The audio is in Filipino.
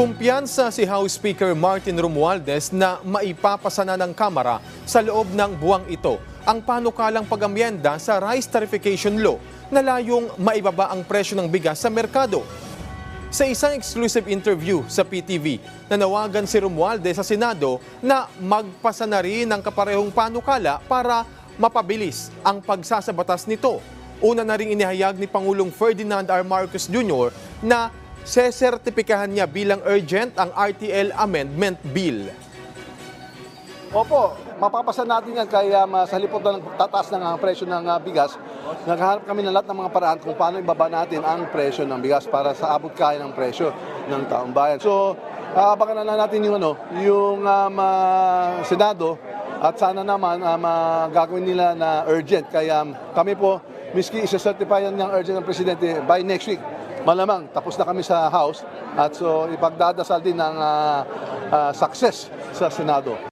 Kumpiyansa si House Speaker Martin Romualdez na maipapasa na ng Kamara sa loob ng buwang ito ang panukalang pag-amyenda sa Rice Tarification Law na layong maibaba ang presyo ng bigas sa merkado. Sa isang exclusive interview sa PTV, nanawagan si Romualdez sa Senado na magpasa na rin ng kaparehong panukala para mapabilis ang pagsasabatas nito. Una na rin inihayag ni Pangulong Ferdinand R. Marcos Jr. na sesertipikahan niya bilang urgent ang RTL Amendment Bill. Opo, mapapasa natin yan kaya um, sa na ng tataas ng uh, presyo ng uh, bigas, naghahanap kami ng lahat ng mga paraan kung paano ibaba natin ang presyo ng bigas para sa abot kaya ng presyo ng taong bayan. So, uh, abangan na natin yung, ano, yung um, uh, Senado at sana naman um, uh, gagawin nila na urgent. Kaya um, kami po, miski isa-certify yan ng urgent ng Presidente by next week, malamang tapos na kami sa House at so ipagdadasal din ng uh, uh, success sa Senado.